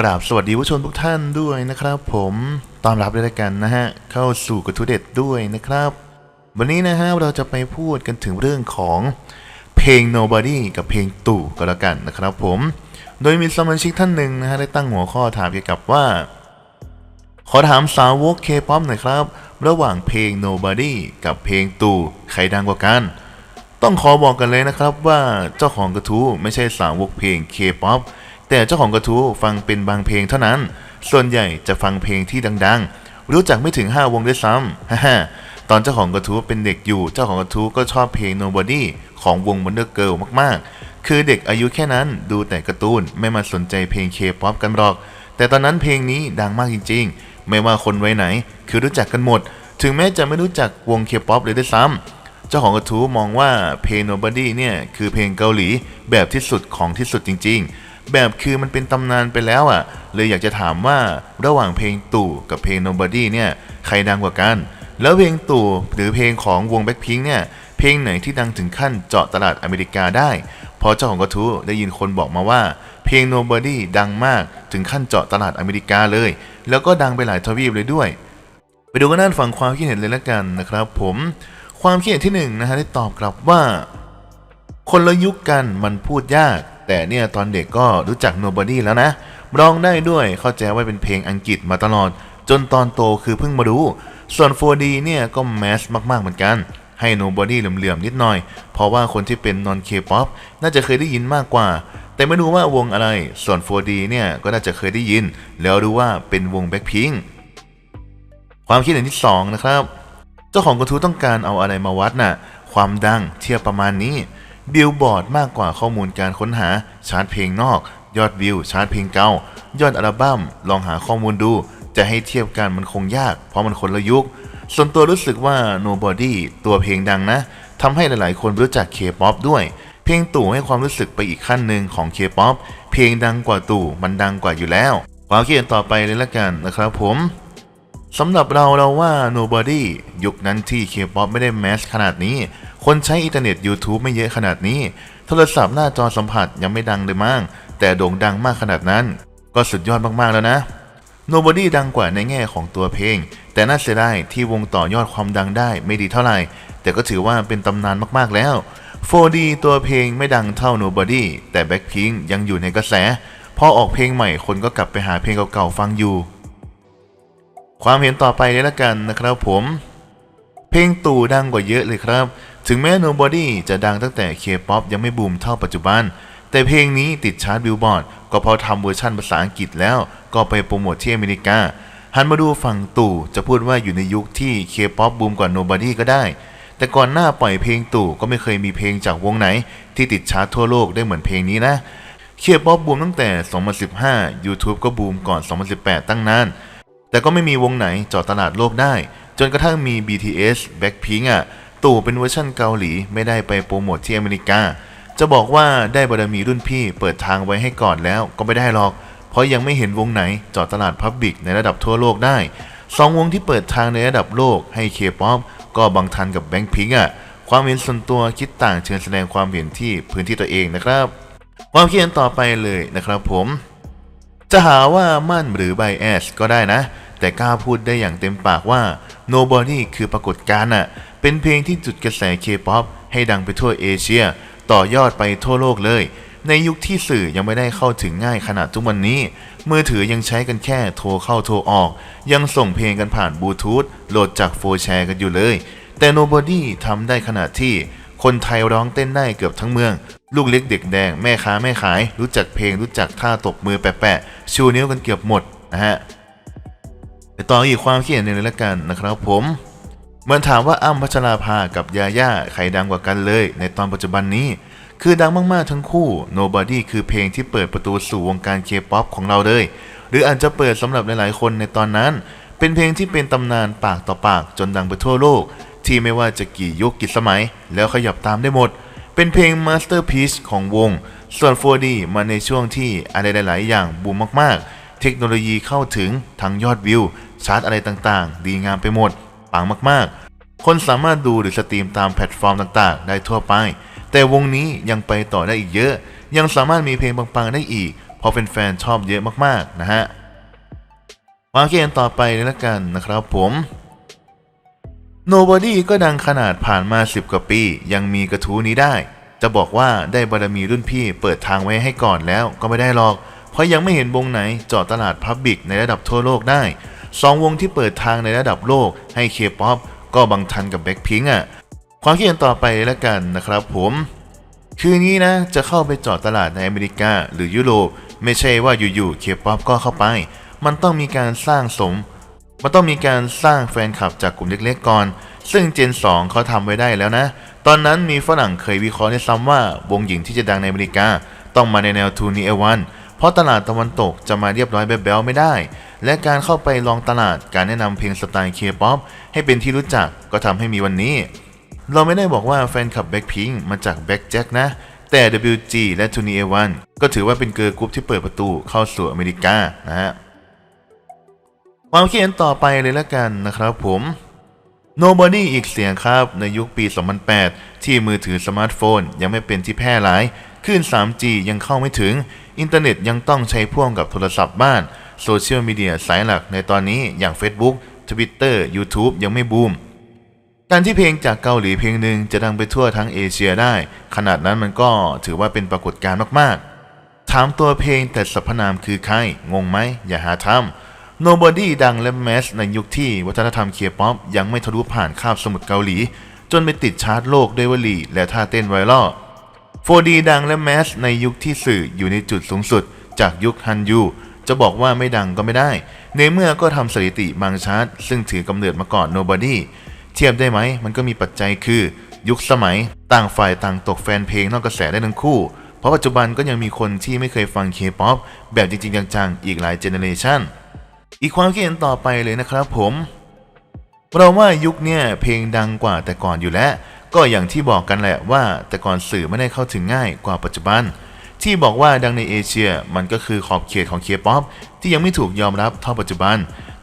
กราบสวัสดีผู้ชมทุกท่านด้วยนะครับ ผมต้อนรับด้วยกันนะฮะเข้าสู่กระทู้เด็ดด้วยนะครับ วันนี้นะฮะเราจะไปพูดกันถึงเรื่องของเพลง nobody กับเพลงตู่ก็แล้วกันนะครับผม โดยมีสมาชิกท่านหนึ่งนะฮะได้ตั้งหัวข้อถามเกี่ยวกับว่า ขอถามสาวกเคป๊อปหน่อยครับ ระหว่างเพลง nobody กับเพลงตู่ใครดังกว่ากัน ต้องขอบอกกันเลยนะครับว่าเจ้าของกระทู้ไม่ใช่สาวกเพลงเคป๊อป แต่เจ้าของกระทู้ฟังเป็นบางเพลงเท่านั้น ส่วนใหญ่จะฟังเพลงที่ดัง ๆ รู้จักไม่ถึง 5 วงด้วยซ้ำฮ่าฮ่าตอนเจ้าของกระทู้เป็นเด็กอยู่ เจ้าของกระทู้ก็ชอบเพลง nobody ของวง Wonder Girl มากๆ คือเด็กอายุแค่นั้นดูแต่การ์ตูนไม่มาสนใจเพลงเคป๊อปกันหรอก แต่ตอนนั้นเพลงนี้ดังมากจริง ๆ ไม่ว่าคนไว้ไหน คือรู้จักกันหมด ถึงแม้จะไม่รู้จักวงเคป๊อปเลยด้วยซ้ำเจ้าของกระทู้มองว่าเพลง Nobody เนี่ย คือเพลงเกาหลีแบบที่สุดของที่สุดจริงๆ แบบคือมันเป็นตำนานไปแล้วอะ เลยอยากจะถามว่าระหว่างเพลงตู่กับเพลง Nobody เนี่ยใครดังกว่ากัน แล้วเพลงตู่หรือเพลงของวง Blackpink เนี่ยเพลงไหนที่ดังถึงขั้นเจาะตลาดอเมริกาได้ พอเจ้าของกระทู้ได้ยินคนบอกมาว่า เพลง Nobody ดังมากถึงขั้นเจาะตลาดอเมริกาเลย แล้วก็ดังไปหลายทวีปเลยด้วย ไปดูกันด้านฝั่งความคิดเห็นเลยละกันนะครับ ผมความคิดเห็นที่หนึ่งนะฮะได้ตอบกลับว่า คนละยุคกันมันพูดยาก แต่เนี่ยตอนเด็กก็รู้จัก nobody แล้วนะ ร้องได้ด้วยเข้าใจว่าเป็นเพลงอังกฤษมาตลอด จนตอนโตคือเพิ่งมารู้ ส่วน 4D เนี่ยก็แมสมาก ๆ เหมือนกัน ให้ nobody เหลื่อมๆนิดหน่อย เพราะว่าคนที่เป็น non K-pop น่าจะเคยได้ยินมากกว่า แต่ไม่รู้ว่าวงอะไร ส่วน 4D เนี่ยก็น่าจะเคยได้ยิน แล้วรู้ว่าเป็นวง Blackpink ความคิดเห็นที่สองนะครับ เจ้าของกระทู้ต้องการเอาอะไรมาวัดน่ะ ความดังเทียบประมาณนี้ บิลบอร์ดมากกว่าข้อมูลการค้นหาชาร์ตเพลงนอก ยอดวิวชาร์ตเพลงเก่ายอดอัลบั้มลองหาข้อมูลดู จะให้เทียบกันมันคงยาก เพราะมันคนละยุค ส่วนตัวรู้สึกว่า Nobody ตัวเพลงดังนะทำให้หลายๆ คนรู้จัก K-POP ด้วย เพลงตู่ให้ความรู้สึกไปอีกขั้นหนึ่งของ K-POP เพลงดังกว่าตู่มันดังกว่าอยู่แล้วความคิดเห็นต่อไปเลยละกันนะครับผมสำหรับเราเราว่า nobody ยุคนั้นที่ K-pop ไม่ได้แมสขนาดนี้ คนใช้อินเทอร์เน็ต YouTube ไม่เยอะขนาดนี้ โทรศัพท์หน้าจอสัมผัสยังไม่ดังเลยมั้งแต่โด่งดังมากขนาดนั้น ก็สุดยอดมากๆแล้วนะ nobody ดังกว่าในแง่ของตัวเพลง แต่น่าเสียดายที่วงต่อยอดความดังได้ไม่ดีเท่าไหร่ แต่ก็ถือว่าเป็นตำนานมากๆแล้ว 4D ตัวเพลงไม่ดังเท่า nobody แต่ Blackpink ยังอยู่ในกระแส พอออกเพลงใหม่คนก็กลับไปหาเพลงเก่าๆฟังอยู่ ความเห็นต่อไปเลยละกันนะครับผม เพลงตู่ดังกว่าเยอะเลยครับ ถึงแม้ Nobody จะดังตั้งแต่ K-POP ยังไม่บูมเท่าปัจจุบัน แต่เพลงนี้ติดชาร์ตบิลบอร์ดก็พราะทำเวอร์ชันภาษาอังกฤษแล้วก็ไปโปรโมทที่อเมริกา หันมาดูฝั่งตู่จะพูดว่าอยู่ในยุคที่ K-POP บูมกว่า Nobody ก็ได้ แต่ก่อนหน้าปล่อยเพลงตู่ก็ไม่เคยมีเพลงจากวงไหน ที่ติดชาร์ตทั่วโลกได้เหมือนเพลงนี้นะ K-POP บูมตั้งแต่ 2015 YouTube ก็บูมก่อน 2018 ตั้งนาน แต่ก็ไม่มีวงไหนเจาะตลาดโลกได้ จนกระทั่งมี BTS Blackpink อะ ตู่เป็นเวอร์ชั่นเกาหลีไม่ได้ไปโปรโมทที่อเมริกา จะบอกว่าได้บารมีรุ่นพี่เปิดทางไว้ให้ก่อนแล้วก็ไม่ได้หรอก เพราะยังไม่เห็นวงไหนจาะตลาดพับบิกในระดับทั่วโลกได้สองวงที่เปิดทางในระดับโลกให้ K-POP ก็บังทันกับ Blackpink อะความเห็นส่วนตัวคิดต่างเชิญแสดงความเห็นที่พื้นที่ตัวเองนะครับ ความคิดเห็นต่อไปเลยนะครับผม จะหาว่ามั่นหรือ bias ก็ได้นะ แต่กล้าพูดได้อย่างเต็มปากว่า Nobody คือปรากฏการณ์น่ะเป็นเพลงที่จุดกระแส K-POP ให้ดังไปทั่วเอเชีย ต่อยอดไปทั่วโลกเลย ในยุคที่สื่อยังไม่ได้เข้าถึงง่ายขนาดทุกวันนี้ มือถือยังใช้กันแค่โทรเข้าโทรออก ยังส่งเพลงกันผ่านบลูทูธโหลดจากโฟร์แชร์กันอยู่เลย แต่ Nobody ทำได้ขนาดที่คนไทยร้องเต้นได้เกือบทั้งเมือง ลูกเล็กเด็กแดงแม่ค้าแม่ขาย รู้จักเพลงรู้จักท่าตบมือแปะๆชูนิ้วกันเกือบหมดนะฮะ ต่ออีกความคิดเห็นหนึ่งเลยละกันนะครับผมเหมือนถามว่าอ้ำพัชราภากับยาย่าใครดังกว่ากันเลย ในตอนปัจจุบันนี้ คือดังมากๆทั้งคู่ Nobody คือเพลงที่เปิดประตูสู่วงการเคป๊อปของเราเลย หรืออาจจะเปิดสำหรับหลายๆ คนในตอนนั้น เป็นเพลงที่เป็นตำนานปากต่อปากจนดังไปทั่วโลก ที่ไม่ว่าจะกี่ยุคกี่สมัย แล้วขยับตามได้หมด เป็นเพลงมาสเตอร์พีซของวง ส่วน 4D มาในช่วงที่อะไรหลาย ๆ อย่างบูมมากๆ เทคโนโลยีเข้าถึงทั้งยอดวิว ชาร์ตอะไรต่างๆ ดีงามไปหมด ปังมากๆ คนสามารถดูหรือสตรีมตามแพลตฟอร์มต่างๆ ได้ทั่วไป แต่วงนี้ยังไปต่อได้อีกเยอะ ยังสามารถมีเพลงปังๆได้อีก เพราะแฟนๆชอบเยอะมากๆนะฮะ มาเกมต่อไปเลยละกันนะครับผม Nobody ก็ดังขนาดผ่านมา 10 กว่าปี ยังมีกระทู้นี้ได้ จะบอกว่าได้บารมีรุ่นพี่เปิดทางไว้ให้ก่อนแล้วก็ไม่ได้หรอก เพราะยังไม่เห็นวงไหนเจาะตลาดพับบิกในระดับทั่วโลกได้ สองวงที่เปิดทางในระดับโลกให้เคป๊อปก็บังทันกับแบ็คพิงอะ ความคิดเห็นต่อไปแล้วกันนะครับผม คืองี้นะจะเข้าไปเจาะตลาดในอเมริกาหรือยุโรปไม่ใช่ว่าอยู่ๆเคป๊อปก็เข้าไป มันต้องมีการสร้างสม มันต้องมีการสร้างแฟนคลับจากกลุ่มเล็กๆก่อน ซึ่งเจน 2 เขาทำไว้ได้แล้วนะ ตอนนั้นมีฝรั่งเคยวิเคราะห์ในซ้ำว่าวงหญิงที่จะดังในอเมริกา ต้องมาในแนวทูนีเอวัน เพราะตลาดตะวันตกจะมาเรียบร้อยแบบแบ๊วๆไม่ได้ และการเข้าไปลองตลาดการแนะนำเพลงสไตล์เคป๊อปให้เป็นที่รู้จักก็ทำให้มีวันนี้ เราไม่ได้บอกว่าแฟนคลับแบ็คพิงมาจากแบ็คแจ็คนะ แต่ WG และ t 2 n e A1 ก็ถือว่าเป็นเกิร์ลกรุ๊ปที่เปิดประตูเข้าสู่อเมริกานะฮะความคิดเห็นต่อไปเลยละกันนะครับผม Nobody อีกเสียงครับในยุคปี 2008 ที่มือถือสมาร์ทโฟนยังไม่เป็นที่แพร่หลายคลื่น 3G ยังเข้าไม่ถึง อินเทอร์เน็ตยังต้องใช้พ่วงกับโทรศัพท์บ้าน โซเชียลมีเดียสายหลักในตอนนี้อย่าง Facebook Twitter YouTube ยังไม่บูม การที่เพลงจากเกาหลีเพลงหนึ่งจะดังไปทั่วทั้งเอเชียได้ ขนาดนั้นมันก็ถือว่าเป็นปรากฏการณ์มากๆ ถามตัวเพลงแต่สรรพนามคือใครงงไหม อย่าหาทำ Nobody ดังและแมสในยุคที่วัฒนธรรมเคป๊อปยังไม่ทะลุผ่านคาบสมุทรเกาหลี จนไปติดชาร์ตโลกด้วยวลีและท่าเต้นไวรัล 4D ดังและแมสในยุคที่สื่ออยู่ในจุดสูงสุด จากยุคฮันยู จะบอกว่าไม่ดังก็ไม่ได้ ในเมื่อก็ทำสถิติบางชาร์ตซึ่งถือกำเนิดมาก่อน Nobody เทียบได้ไหม มันก็มีปัจจัยคือ ยุคสมัย ต่างฝ่ายต่างตกแฟนเพลงนอกกระแสได้ทั้งคู่ เพราะปัจจุบันก็ยังมีคนที่ไม่เคยฟังเคป๊อปแบบจริง ๆ จังๆ อีกหลายเจเนเรชันอีกความคิดเห็นต่อไปเลยนะครับผมเราว่ายุคเนี้ยเพลงดังกว่าแต่ก่อนอยู่แล้ว ก็อย่างที่บอกกันแหละว่า แต่ก่อนสื่อไม่ได้เข้าถึงง่ายกว่าปัจจุบัน ที่บอกว่าดังในเอเชียมันก็คือขอบเขตของเคป๊อปที่ยังไม่ถูกยอมรับเท่าปัจจุบัน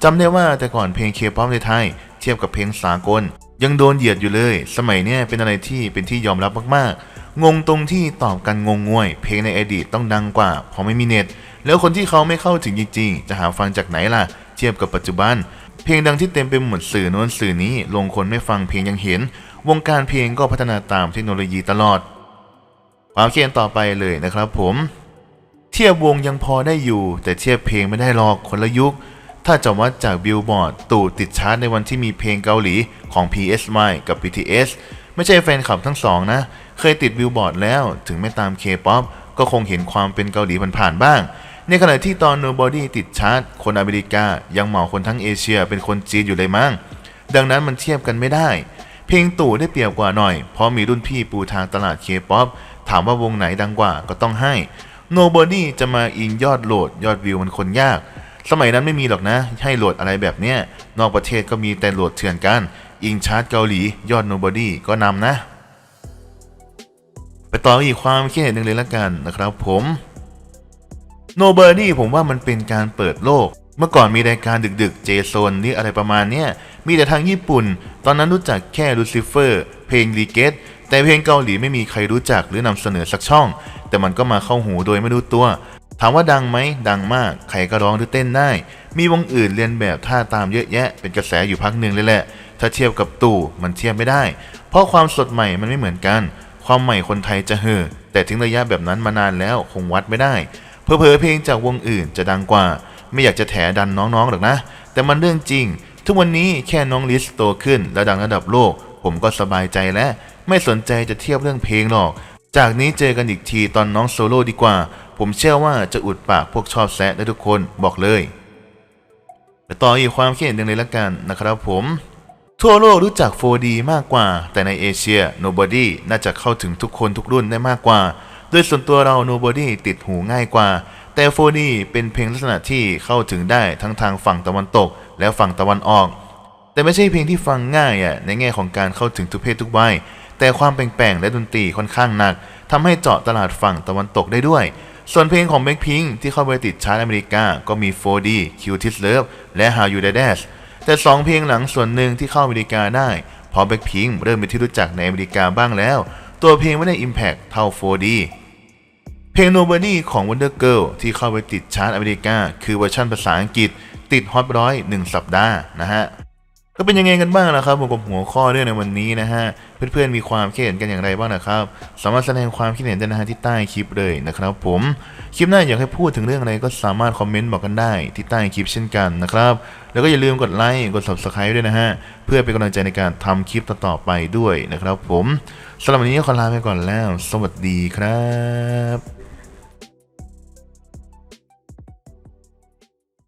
จำได้ว่าแต่ก่อนเพลงเคป๊อปในไทย เทียบกับเพลงสากล ยังโดนเหยียดอยู่เลย สมัยเนี้ยเป็นอะไรที่เป็นที่ยอมรับมากๆ งงตรงที่ตอบกันงงงวย เพลงในอดีตต้องดังกว่าเพราะไม่มีเน็ต แล้วคนที่เขาไม่เข้าถึงจริงๆ จะหาฟังจากไหนล่ะ เทียบกับปัจจุบัน เพลงดังที่เต็มไปหมดสื่อโน้นสื่อนี้ลงคนไม่ฟังเพลงยังเห็น วงการเพลงก็พัฒนาตามเทคโนโลยีตลอด ความเขียนต่อไปเลยนะครับผม เทียบวงยังพอได้อยู่ แต่เทียบเพลงไม่ได้หรอกคนละยุค ถ้าจะวัดจากบิลบอร์ดตู่ติดชาร์ตในวันที่มีเพลงเกาหลีของ PSY กับ BTS ไม่ใช่แฟนคลับทั้งสองนะ เคยติดบิลบอร์ดแล้วถึงไม่ตาม K-POP ก็คงเห็นความเป็นเกาหลีผ่านๆบ้าง ในขณะที่ตอน Nobody ติดชาร์ตคนอเมริกายังเหมาคนทั้งเอเชียเป็นคนจีนอยู่เลยมั้งดังนั้นมันเทียบกันไม่ได้ เพลงตู่ได้เปรียบกว่าหน่อย เพราะมีรุ่นพี่ปูทางตลาดเคป๊อปถามว่าวงไหนดังกว่าก็ต้องให้ Nobody จะมาอิงยอดโหลดยอดวิวมันคนยาก สมัยนั้นไม่มีหรอกนะ ให้โหลดอะไรแบบเนี้ย นอกประเทศก็มีแต่โหลดเถื่อนกัน อิงชาร์ตเกาหลียอด Nobody ก็นำนะ ไปต่ออีกความคิดเห็นหนึ่งเลยละกันนะครับผมโนเบอร์นี่ผมว่ามันเป็นการเปิดโลก เมื่อก่อนมีรายการดึกๆ เจโซนนี่อะไรประมาณเนี้ย มีแต่ทางญี่ปุ่น ตอนนั้นรู้จักแค่ลูซิเฟอร์ เพลงรีเกตแต่เพลงเกาหลีไม่มีใครรู้จักหรือนำเสนอสักช่อง แต่มันก็มาเข้าหูโดยไม่รู้ตัว ถามว่าดังไหม ดังมาก ใครก็ร้องหรือเต้นได้ มีวงอื่นเรียนแบบท่าตามเยอะแยะ เป็นกระแสอยู่พักหนึ่งเลยแหละ ถ้าเทียบกับตู่มันเทียบไม่ได้ เพราะความสดใหม่มันไม่เหมือนกัน ความใหม่คนไทยจะเห่อ แต่ทิ้งระยะแบบนั้นมานานแล้วคงวัดไม่ได้เพอเพอเพลงจากวงอื่นจะดังกว่า ไม่อยากจะแถดันน้องๆหรอกนะ แต่มันเรื่องจริง ทุกวันนี้แค่น้องลิสโตขึ้นและดังระดับโลก ผมก็สบายใจแล้วไม่สนใจจะเทียบเรื่องเพลงหรอก จากนี้เจอกันอีกทีตอนน้องโซโล่ดีกว่า ผมเชื่อว่าจะอุดปากพวกชอบแซะได้ทุกคนบอกเลยไปต่ออีกความคิดเห็นหนึ่งเลยละกันนะครับผม ทั่วโลกรู้จัก 4D มากกว่า แต่ในเอเชีย Nobody น่าจะเข้าถึงทุกคนทุกรุ่นได้มากกว่าโดยส่วนตัวเรา Nobody ติดหูง่ายกว่า แต่ 4D เป็นเพลงลักษณะที่เข้าถึงได้ทั้งทางฝั่งตะวันตก และฝั่งตะวันออก แต่ไม่ใช่เพลงที่ฟังง่ายอะในแง่ของการเข้าถึงทุกเพศทุกวัยแต่ความแปลงๆและดนตรีค่อนข้างหนักทำให้เจาะตลาดฝั่งตะวันตกได้ด้วย ส่วนเพลงของ Blackpink ที่เข้าไปติดชาร์ตอเมริกาก็มี 4D Cute Love และ How You Did That แต่สองเพลงหลังส่วนหนึ่งที่เข้าอเมริกาได้พอ Blackpink เริ่มเป็นที่รู้จักในอเมริกาบ้างแล้ว ตัวเพลงไม่ได้ Impact เท่า 4D เพลง Nobody ของ Wonder Girl ที่เข้าไปติดชาร์ตอเมริกาคือเวอร์ชันภาษาอังกฤษ ติดฮอตร้อยหนึ่งสัปดาห์นะฮะก็เป็นยังไงกันบ้างล่ะครับผมกับหัวข้อเรื่องในวันนี้นะฮะเพื่อนๆมีความคิดเห็นกันอย่างไรบ้างนะครับ สามารถแสดงความคิดเห็นได้นะฮะที่ใต้คลิปเลยนะครับ ผมคลิปหน้าอยากให้พูดถึงเรื่องอะไรก็สามารถคอมเมนต์บอกกันได้ที่ใต้คลิปเช่นกันนะครับ แล้วก็อย่าลืมกดไลค์กด subscribe ด้วยนะฮะเพื่อเป็นกำลังใจในการทำคลิปต่อๆไปด้วยนะครับ ผมสำหรับวันนี้ขอลาไปก่อนแล้ว สวัสดีครับ